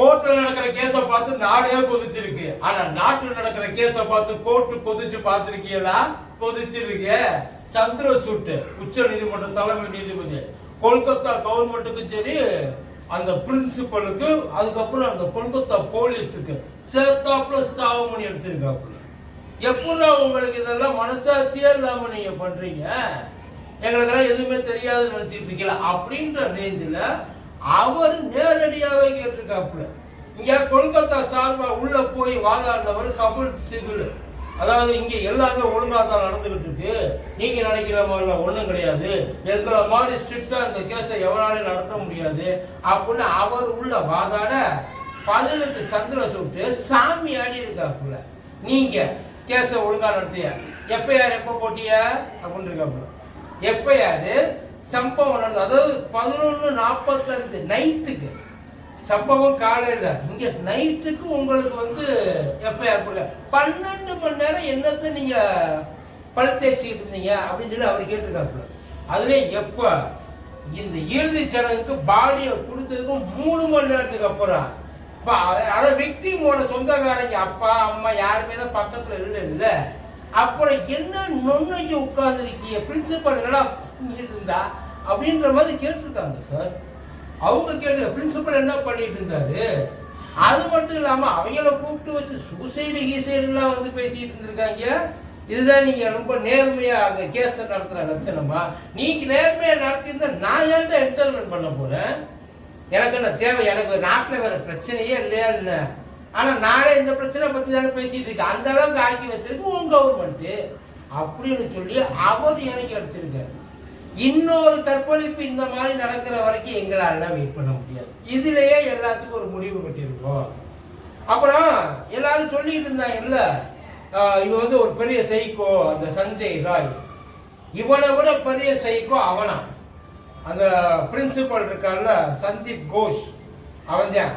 கோர்ட்ல நடக்கிற கேஸ பார்த்து நாடே கொதிச்சிருக்கு. ஆனா நாட்டுல நடக்கிற கேஸ பார்த்து கோர்ட் கொதிச்சு பார்த்திருக்கீங்களா? கொதிச்சிருக்கு. சந்திரசூட் உச்ச நீதிமன்ற தலைமை நீதிபதி. கொல்கத்தா கவர்மெண்ட்டுக்கும் சரி அந்த பிரின்சிபலுக்கு அதுக்கப்புறம் அந்த கொல்கத்தா போலீஸுக்கு சேர்த்தாப்புல சாவமணி அடிச்சிருக்காப்புல. எப்படா உங்களுக்கு இதெல்லாம் மனசாட்சியே இல்லாம நீங்க பண்றீங்க? எங்களுக்கெல்லாம் எதுவுமே தெரியாதுன்னு நினைச்சிட்டு இருக்கீங்களா? அப்படின்ற ரேஞ்சில் அவர் நேரடியாகவே கேட்டிருக்காப்புல. இங்க கொல்கத்தா சார்பா உள்ள போய் வாதாடினவர் கபில் சிபில் அதாவது இங்க எல்லாமே ஒழுங்கா தான் நடந்துகிட்டு இருக்கு நீங்க நினைக்கிற மாதிரிலாம் ஒண்ணும் கிடையாது. எங்களை மாதிரி ஸ்ட்ரிக்டா இந்த கேஸை எவனாலும் நடத்த முடியாது. அப்படின்னு அவர் உள்ள வாதாட பதிலுக்கு சந்திர சுட்டு சாமி ஆடி இருக்காப்புல நீங்க கேஸை ஒழுங்கா நடத்திய. எப்ப யார் எப்ப போட்டிய? அப்படின்னு இருக்காப்புல. எப்ப யாரு சம்பவம் நடந்தது. அதாவது பதினொன்று நாற்பத்தஞ்சு நைட்டுக்கு சம்பவம் காலையில். இங்கே நைட்டுக்கு உங்களுக்கு வந்து எஃப்ஐஆர் போடல பன்னெண்டு மணி நேரம் என்னத்தை நீங்கள் பல் தேய்ச்சிக்கிட்டு இருந்தீங்க அப்படின்னு சொல்லி அவர் கேட்டிருக்காப்புல. அதுவே எப்போ? இந்த இறுதி சடங்குக்கு பாடியை கொடுத்ததுக்கும் மூணு மணி நேரத்துக்கு அப்புறம். இப்ப அ- அத விக்டிமோட சொந்தக்காரங்க அப்பா அம்மா யாருமே தான் பக்கத்தில் இல்லை இல்லை. அப்புறம் என்ன நொன்னைக்கு உட்கார்ந்துருக்கீங்க? பிரின்சிபல் என்னடா பண்ணிட்டு இருந்தா அப்படின்ற மாதிரி கேட்டிருக்காங்க சார் அவங்க கேட்டு பிரின்சிபல் என்ன பண்ணிட்டு இருந்தாரு? அது மட்டும் இல்லாம அவங்கள கூப்பிட்டு வச்சு சூசைடு கீசைடுலாம் வந்து பேசிட்டு இருந்திருக்காங்க. இதுதான் நீங்க ரொம்ப நேர்மையா அந்த கேஸ நடத்துற லட்சணமா? நீங்க நேர்மையா நடத்தியிருந்தா நான் ஏன்டா என்டர்மெண்ட் பண்ண போறேன்? எனக்கு என்ன தேவை? எனக்கு நாட்டில் வேற பிரச்சனையே இல்லையா இல்ல ஆனா நானே இந்த பிரச்சனை பத்தி தானே பேசிட்டு இருக்கேன். அந்த அளவுக்கு ஆக்கி வச்சிருக்கு உன் கவர்மெண்ட் அப்படின்னு சொல்லி அவர் இறங்கி அடிச்சிருக்காரு. இன்னொரு தற்கொலைப்பு இந்த மாதிரி நடக்கிற வரைக்கும் எங்களால வெயிட் பண்ண முடியாது. இதுலயே எல்லாத்துக்கும் ஒரு முடிவு கட்டியிருக்கோம். அப்புறம் எல்லாரும் சொல்லிட்டு இருந்தாங்க இல்ல இவன் வந்து ஒரு பெரிய சைக்கோ அந்த சஞ்சய் ராய். இவனை விட பெரிய சைக்கோ அவனா. அந்த பிரின்சிபல் இருக்கான்ல சந்தீப் கோஷ். அவன் தான்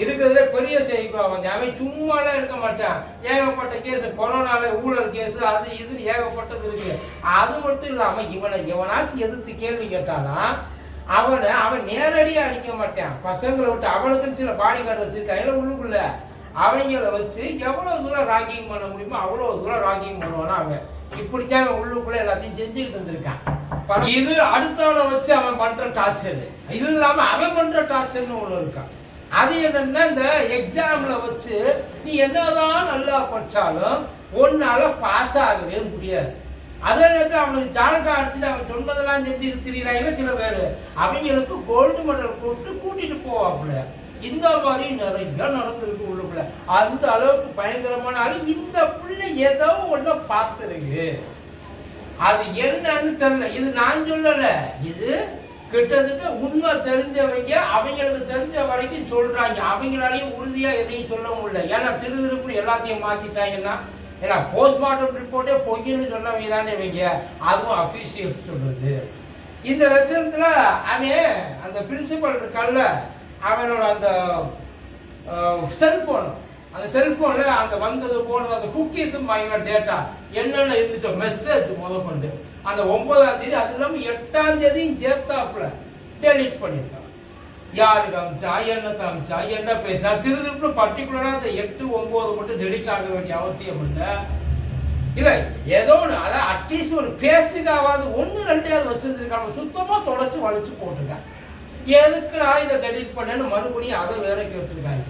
இருக்கிறதுல பெரிய சைக்கோ அவன் அவன் சும்மாலாம் இருக்க மாட்டான். ஏகப்பட்ட கேஸ் கொரோனால ஊழல் கேஸ் அது இது ஏகப்பட்டது இருக்கு. அது மட்டும் இல்லாம இவனை இவனாச்சும் எதிர்த்து கேள்வி கேட்டானா அவனை அவன் நேரடியா அடிக்க மாட்டான். பசங்களை விட்டு அவனுக்குன்னு சில பாடி கார்டு வச்சிருக்காங்க உள்ளுக்குள்ள. அவங்கள வச்சு எவ்வளவு தூரம் ராக்கிங் பண்ண முடியுமோ அவ்வளவு தூரம் ராக்கிங் பண்ணுவானா அவன். இப்படித்தான் அவன் உள்ளுக்குள்ள எல்லாத்தையும் செஞ்சுக்கிட்டு இருந்திருக்கான். இது அடுத்தவனை வச்சு அவன் பண்ற டார்ச்சர் இது இல்லாம அவன் பண்ற டார்ச்சர்னு ஒண்ணு இருக்கான் அது என்னன்னா இந்த எக்ஸாம்ல வச்சு நீ என்னதான் நல்லா படிச்சாலும் உன்னால பாஸ் ஆகவே முடியாது. அதே நேரத்தில் அவனுக்கு ஜானகா அடிச்சுட்டு அவன் சொன்னதெல்லாம் செஞ்சு திரியிறாங்க சில பேர். அவங்களுக்கு கோல்டு மெடல் போட்டு கூட்டிட்டு போவாப்புல. இந்த மாதிரி நிறைய நடந்திருக்கு உள்ளுக்குள்ள. அந்த அளவுக்கு பயங்கரமான ஆளு. இந்த பிள்ளை ஏதோ ஒண்ணு பார்த்துருக்கு. அது என்னன்னு தெரியல. இது நான் சொல்லல. இது கிட்டத்தட்ட உண்மை தெரிஞ்சவங்க அவங்களுக்கு தெரிஞ்ச வரைக்கும் சொல்றாங்க. அவங்களாலையும் உறுதியா எதையும் சொல்ல முடியல. ஏன்னா திருதிருப்புன்னு எல்லாத்தையும் மாத்திட்டாங்கன்னா ஏன்னா போஸ்ட்மார்ட்டம் ரிப்போர்ட்டே பொய்ன்னு சொன்னவங்க தானே இவங்க. அதுவும் அபிஷியல் சொல்றது. இந்த லட்சணத்துல அவன் அந்த பிரின்சிபல் இருக்கான்ல அவனோட அந்த செல்போன் அந்த செல்போன்ல அந்த வந்தது போனது அந்த குக்கீஸும் வாங்கின டேட்டா என்னென்ன இருந்துச்சோ மெசேஜ் முதற்கொண்டு அந்த ஒன்பதாம் தேதி அது இல்லாம எட்டாம் தேதியும் சேர்த்தாப்புல. டெலிட் பண்ணிட்டான் யாருக்கு அமிச்சா என்ன காமிச்சா என்ன பேசினா திருதிருப்பு பர்டிகுலரா அந்த எட்டு ஒன்பது மட்டும் டெலிட் ஆக வேண்டிய அவசியம் இல்லை. இல்ல ஏதோ ஒன்று அதான் அட்லீஸ்ட் ஒரு பேச்சுக்காவது ஒண்ணு ரெண்டையாவது வச்சிருந்துருக்காங்க சுத்தமா தொடச்சு வலிச்சு போட்டிருக்காங்க எதுக்குடா இதை டெலிட் பண்ணேன்னு மறுபடியும் அதை வேற கேட்டிருக்காங்க.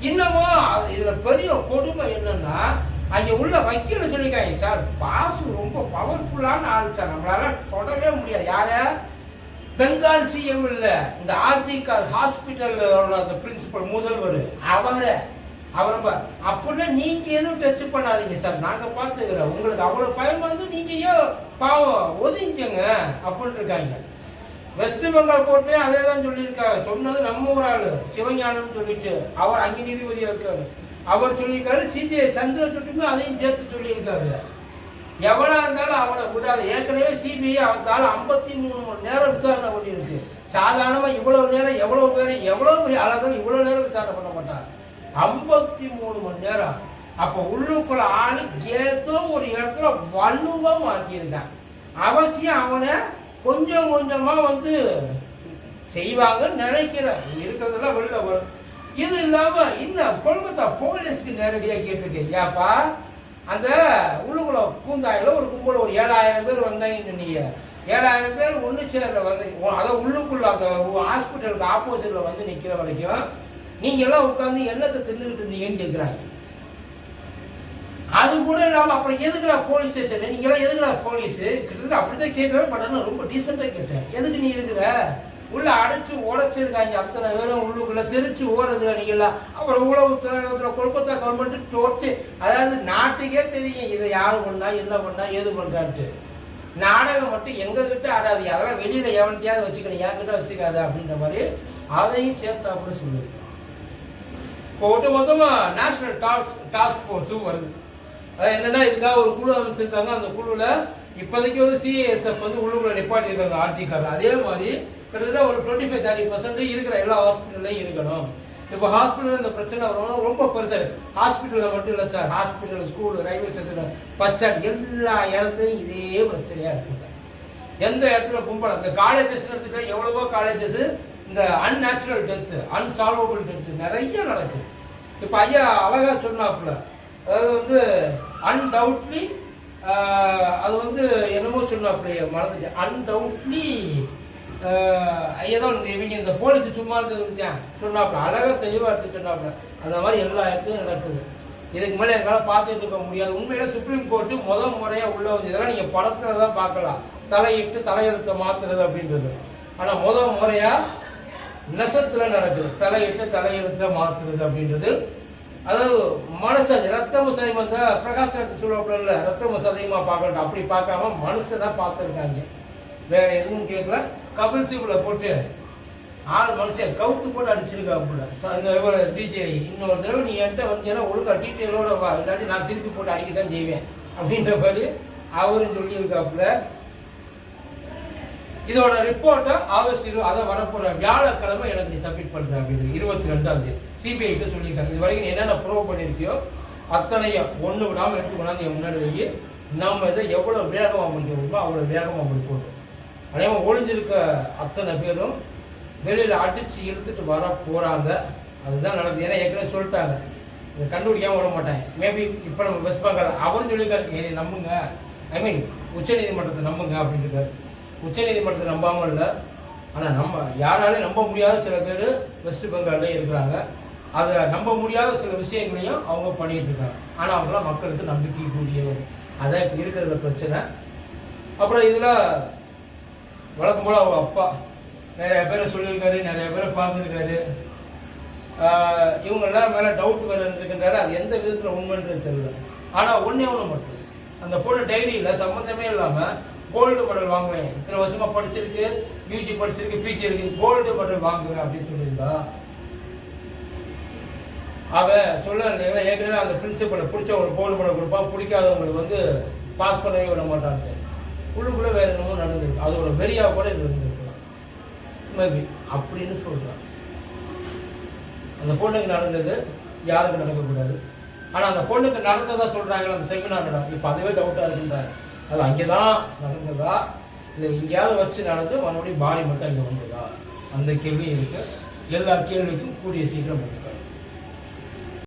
இன்னமும் அது- இதுல பெரிய கொடுமை என்னன்னா அங்கே உள்ள வக்கீல் சொல்லிருக்காங்க சார் பாசு ரொம்ப பவர்ஃபுல்லான ஆள் சார். நம்மளால தொடவே முடியாது. யார? பெங்கால் சிஎம் இல்லை. இந்த ஆர்ஜிகார் ஹாஸ்பிட்டலோட அந்த பிரின்சிபல் முதல்வர். அவரை. அவரை அப்படின்னா நீங்க எதுவும் டச் பண்ணாதீங்க சார். நாங்க பாத்துக்கிறோம் உங்களுக்கு அவ்வளவு பயம் வந்து நீங்க ஏன் பாவம் ஒதுங்கிக்கங்க? அப்படின்னு இருக்காங்க. வெஸ்ட் பெங்கால் கோர்ட்லேயும் அதே தான் சொல்லியிருக்காரு. சொன்னது நம்ம ஒரு ஆள் சிவஞானம் சொல்லிட்டு. அவர் அங்கே நீதிபதியாக இருக்காரு. அவர் சொல்லியிருக்காரு சிபிஐ சந்திரசுட்டுமே அதையும் சேர்த்து சொல்லியிருக்காரு. எவனா இருந்தாலும் அவனை விடாது. ஏற்கனவே சிபிஐ அவத்தால் ஐம்பத்தி மூணு மணி நேரம் விசாரணை பண்ணியிருக்கு. சாதாரணமாக இவ்வளோ நேரம் எவ்வளோ பேர் எவ்வளோ பெரிய ஆளாக இவ்வளோ நேரம் விசாரணை பண்ண மாட்டார். ஐம்பத்தி மூணு மணி நேரம். அப்போ உள்ளுக்குள்ள ஆளு ஏதோ ஒரு இடத்துல வலுவா ஆக்கியிருக்கான். அவசியம் அவனை கொஞ்சம் கொஞ்சமாக வந்து செய்வாங்கன்னு நினைக்கிறேன். இருக்கிறதெல்லாம் வெளில வரும். இது இல்லாமல் இன்னும் கொல்கத்தா போலீஸ்க்கு நேரடியாக கேட்டிருக்கேன். ஏப்பா அந்த உள்ளுக்குள்ள பூந்தாயில் ஒரு கும்பல் ஒரு ஏழாயிரம் பேர் வந்தாங்கன்னு சொன்னீங்க ஏழாயிரம் பேர் ஒன்று சேரில் வந்து அதை உள்ளுக்குள்ள அந்த ஹாஸ்பிட்டலுக்கு ஆப்போசிட்டில் வந்து நிற்கிற வரைக்கும் நீங்கள்லாம் உட்காந்து என்னத்தை தின்னுக்கிட்டு இருந்தீங்கன்னு கேட்குறாங்க அது கூட இல்லாமல் அப்புறம் எதுக்குடா போலீஸ் ஸ்டேஷன் நீங்க எல்லாம் எதுக்குடா போலீஸ் கிட்டத்தட்ட அப்படிதான் கேட்கறேன் பட் ஆனால் ரொம்ப டீசெண்டாக கேட்டேன். எதுக்கு நீ இருக்கிற? உள்ள அடைச்சு உடைச்சிருக்காங்க அத்தனை பேரும் உள்ளுக்குள்ள தெரிச்சு ஓடுறது நீங்களா அப்புறம் உளவுத்துறை கொல்கத்தா கவர்மெண்ட் டோட்டு அதாவது நாட்டுக்கே தெரியும் இதை யார் பண்ணா என்ன பண்ணா ஏது பண்றான்ட்டு. நாடகம் மட்டும் எங்க கிட்ட ஆடாது. அதெல்லாம் வெளியில எவன்கிட்டயாவது வச்சுக்கணும். என்கிட்ட வச்சுக்காத அப்படின்ற மாதிரி அதையும் சேர்த்து அப்படின்னு சொல்லியிருக்கோம் இப்போ ஒட்டு மொத்தமா நேஷனல் டாஸ்க் டாஸ்க் ஃபோர்ஸும் வருது. அது என்னன்னா இதுக்காக ஒரு குழு அமைச்சிருக்காங்க. அந்த குழுவில் இப்போதைக்கு வந்து சிஎஸ்எஃப் வந்து உள்ளுக்குள்ள நிப்பாட்டிருக்காங்க ஆட்சிக்காரர் அதே மாதிரி கிட்டத்தட்ட ஒரு டுவெண்ட்டி ஃபைவ் தேர்ட்டி பர்சன்ட் இருக்கிற எல்லா ஹாஸ்பிட்டல்லையும் இருக்கணும். இப்போ ஹாஸ்பிட்டல் இந்த பிரச்சனை வரும். ரொம்ப பெருசா ஹாஸ்பிட்டலில் மட்டும் இல்லை sir hospital school railway station bus stand எல்லா இடத்துலையும் இதே பிரச்சனையாக இருக்குது சார் எந்த இடத்துல கும்பல்? அந்த காலேஜஸ் எடுத்துக்கிட்ட எவ்வளவோ காலேஜஸ் இந்த அன்நேச்சுரல் டெத்து அன்சால்வபிள் டெத்து நிறைய நடக்குது. இப்போ ஐயா அழகாக சொன்னாப்புல அதாவது வந்து அன்டவுட்லி அது வந்து என்னமோ சொன்னாப்புலையே மறந்துட்டு அன்டவுட்லி ஏதோ இந்த இவங்க இந்த போலீஸ் சும்மா இருந்தது சொன்னாப்புல அழகாக தெளிவாக எடுத்து சொன்னாப்புல. அந்த மாதிரி எல்லா இடத்துலையும் நடக்குது. இதுக்கு மேலே எங்களால் பார்த்துட்டு இருக்க முடியாது. உண்மையில சுப்ரீம் கோர்ட்டு முத முறையாக உள்ள வந்து இதெல்லாம் நீங்கள் படத்தில் தான் பார்க்கலாம். தலையிட்டு தலையெழுத்தை மாத்துறது அப்படின்றது. ஆனால் முத முறையாக நெசத்தில் நடக்குது. தலையிட்டு தலையெழுத்தை மாற்றுறது அப்படின்றது. அதாவது மனுஷன் ரத்தம் சதைமா இந்த பிரகாஷ் சொல்லப்படல ரத்தம் சதைமா பார்க்கணும் அப்படி பார்க்காம மனுஷனா பார்த்துருக்காங்க. வேற எதுவும் கேட்கல கபில் சிபில் போட்டு ஆள் மனுஷன் கவுத்து போட்டு அடிச்சிருக்காப்புல. இந்த டிஜே இன்னொரு தடவை நீ என்கிட்ட வந்தீங்கன்னா ஒழுங்கா டீட்டெயிலோட வா இல்லாட்டி நான் திருப்பி போட்டு அடிக்க தான் செய்வேன். அப்படின்ற மாதிரி அவரும் சொல்லியிருக்காப்புல. இதோட ரிப்போர்ட்டை ஆகஸ்ட் இரு அதை வரப்போகிற வியாழக்கிழமை எனக்கு நீ சப்மிட் பண்ணுற அப்படின்னு இருபத்தி ரெண்டாம் தேதி. சிபிஐ கிட்ட சொல்லியிருக்காங்க. இது வரைக்கும் என்னென்ன ப்ரூவ் பண்ணிருக்கியோ அத்தனையும் ஒன்று விடாமல் எடுத்து கொண்டாந்து என் முன்னாடி வைக்கி நம்ம இதை எவ்வளோ வேகமாக முடிக்க அவ்வளோ அவ்வளவு வேகமா முடி அதே ஒளிஞ்சிருக்க அத்தனை பேரும் வெளியில் அடித்து இழுத்துட்டு வர போகிறாங்க அதுதான் நடக்குது. ஏன்னா ஏற்கனவே சொல்லிட்டாங்க. இதை கண்டுபிடிக்காம விட மாட்டாங்க. மேபி இப்போ நம்ம வெஸ்ட் பெங்கால் அவரும் சொல்லியிருக்காரு. என்னை நம்புங்க. ஐ மீன் உச்சநீதிமன்றத்தை நம்புங்க அப்படின்ட்டு இருக்காரு. உச்சநீதிமன்றத்தை நம்பாமல் இல்லை. ஆனால் நம்ம யாராலையும் நம்ப முடியாத சில பேர் வெஸ்ட் பெங்கால்லேயே இருக்கிறாங்க. அதை நம்ப முடியாத சில விஷயங்களையும் அவங்க பண்ணிட்டு இருக்காங்க. ஆனால் அவங்களாம் மக்களுக்கு நம்பிக்கை கூடியவர். அதான் இப்போ இருக்கிறதுல பிரச்சனை. அப்புறம் இதில் வழக்கம் போல அவங்க அப்பா நிறைய பேரை சொல்லியிருக்காரு நிறைய பேரை பார்த்துருக்காரு. இவங்க எல்லாரும் மேலே டவுட் வேறு இருக்கின்றாரு அது எந்த விதத்தில் உண்மைன்றது தெரியல. ஆனால் ஒன்றே ஒன்று மட்டும். அந்த பொண்ணு டைரியில் சம்மந்தமே இல்லாமல் கோல்டு மெடல் வாங்குவேன். இத்தனை வருஷமா படிச்சிருக்கு யூஜி படிச்சிருக்கு பிஜி இருக்கு கோல்டு மெடல் வாங்குவேன் அப்படின்னு சொல்லியிருந்தா அவ சொல்ல ஏற்கனவே அந்த பிரின்சிபலை பிடிச்சவங்களுக்கு ஃபோன் பண்ண கொடுப்பா கொடுப்பான் பிடிக்காதவங்களுக்கு வந்து பாஸ் பண்ணவே விட மாட்டான்ட்டு. உள்ளுக்குள்ளே வேறு என்னமோ நடந்திருக்கு. அதோட வெறியாக கூட இது இருந்திருக்கலாம். மேபி அப்படின்னு சொல்கிறான் அந்த பொண்ணுக்கு நடந்தது யாருக்கு நடக்கக்கூடாது. ஆனால் அந்த பொண்ணுக்கு நடந்ததா சொல்கிறாங்களே அந்த செமினார் நடக்கும் இப்போ அதுவே டவுட்டாக இருக்குன்றாங்க அது அங்கேதான் நடந்ததா? இல்லை எங்கேயாவது வச்சு நடந்து மறுபடியும் பாடி மட்டும் அங்கே வந்ததா? அந்த கேள்வி இருக்குது எல்லா கேள்விக்கும் கூடிய சீக்கிரம்